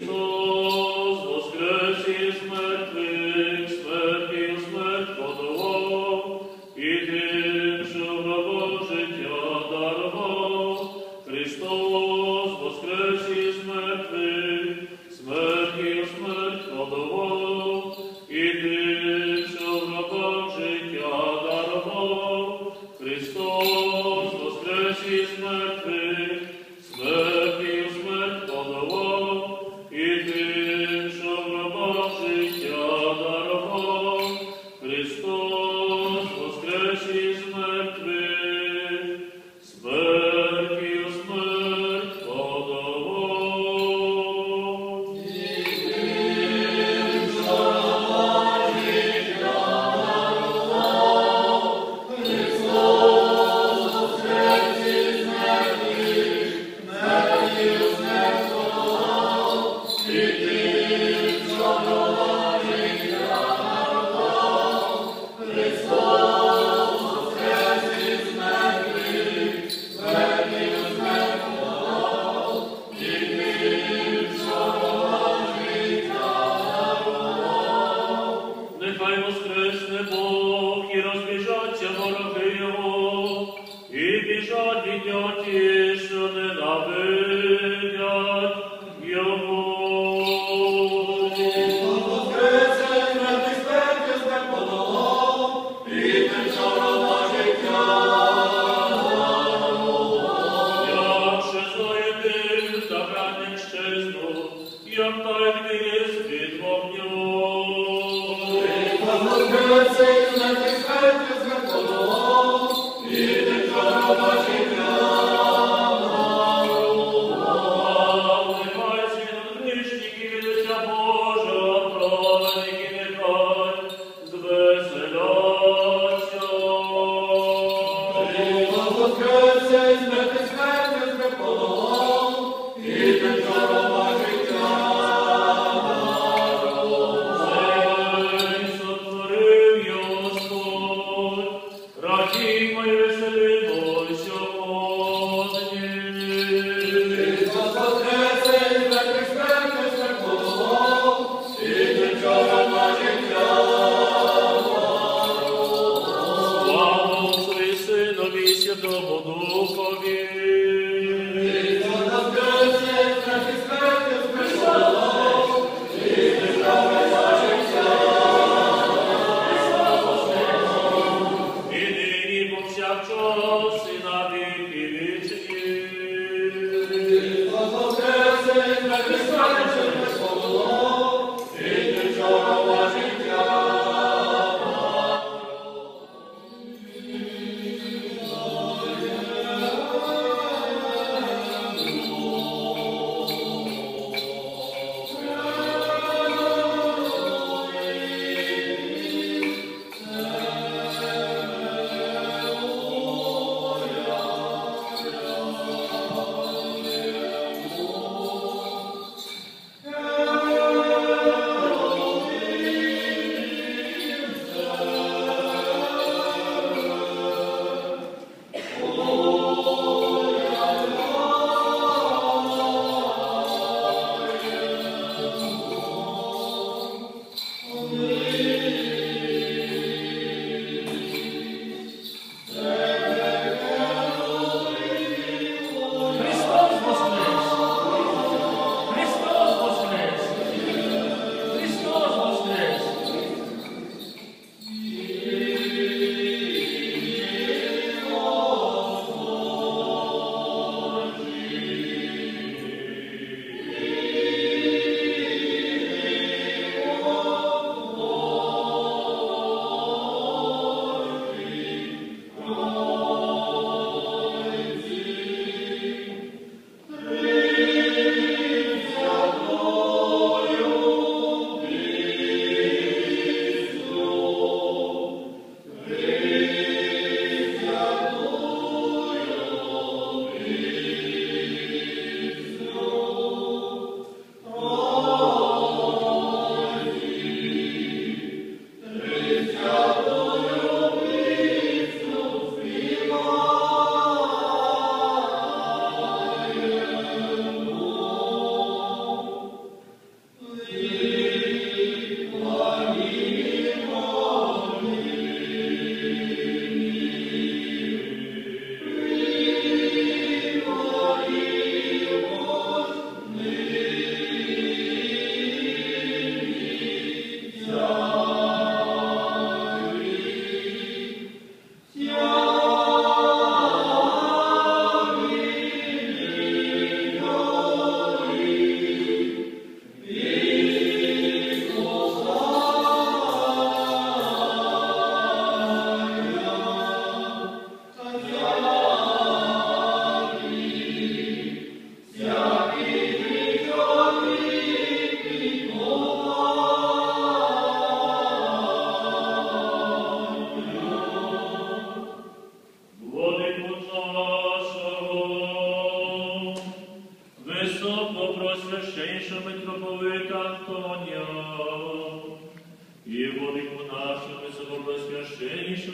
No. Christus,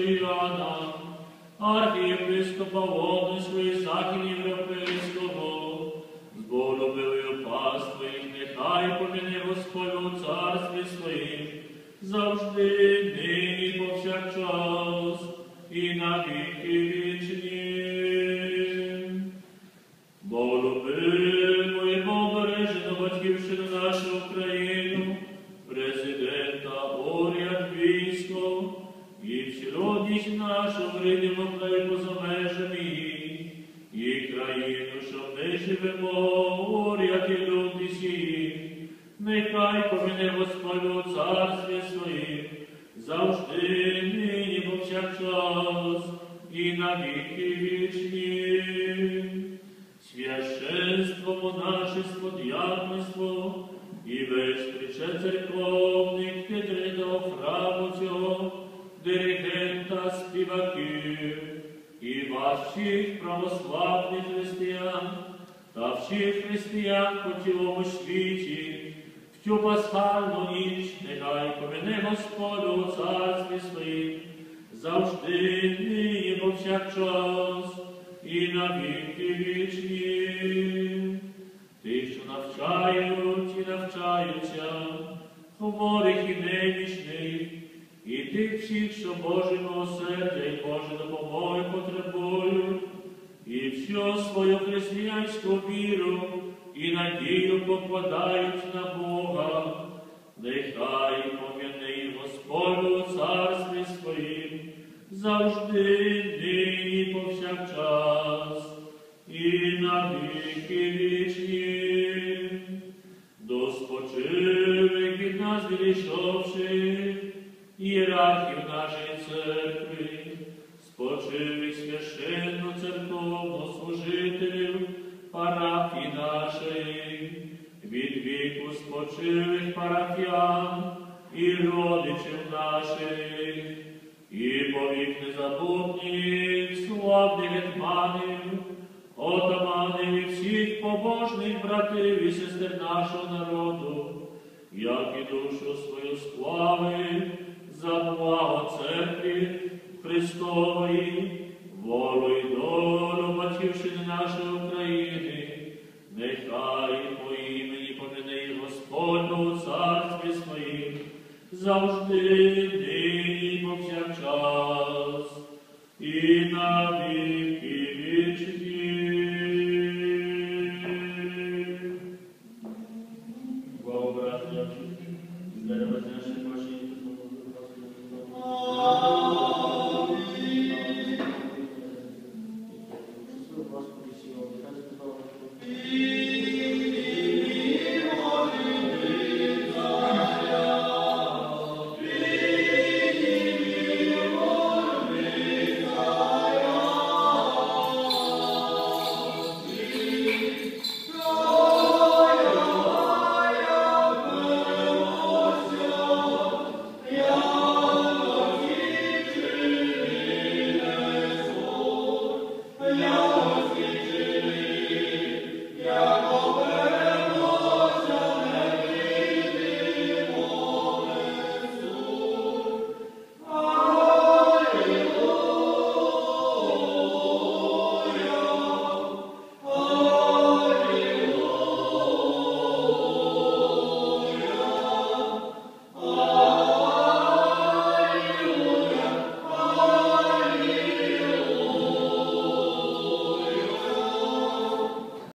Іоанна, архієпископа Лобницького і збору милою паства їх, нехай поміни Господь у царстві своїм, завжди, нині, повсякчас, і на віки вічні. І країну, що ми живемо, уряд і люди сії, нехай поміне Господь у царстві своїм, завжди, нині, повсякчас, і на віки вічні. Священство, монашество, діяконство і весь причет церковник всіх православних християн та всіх християн по цілому світі, в цю пасхальну ніч нехай помине Господь у царстві своїм, завжди нині повсякчас і на віки вічні. Ті, що навчають і навчаються, хворих і немічних, і тих всіх, що Боже милосердя Боже допомоги потребують, всю свою християнську віру і надію покладають на Бога, нехай пом'яний Господь у царстві своїм, завжди нині повсякчас і на віки вічні. Спочивих парафіян і родичів наших, і повік незабутніх, славних гетьманів, отаманів і всіх побожних братів і сестер нашого народу, як і душу свою склави за благо церкві Христової, волю і долю батьківщини нашої України, нехай завжди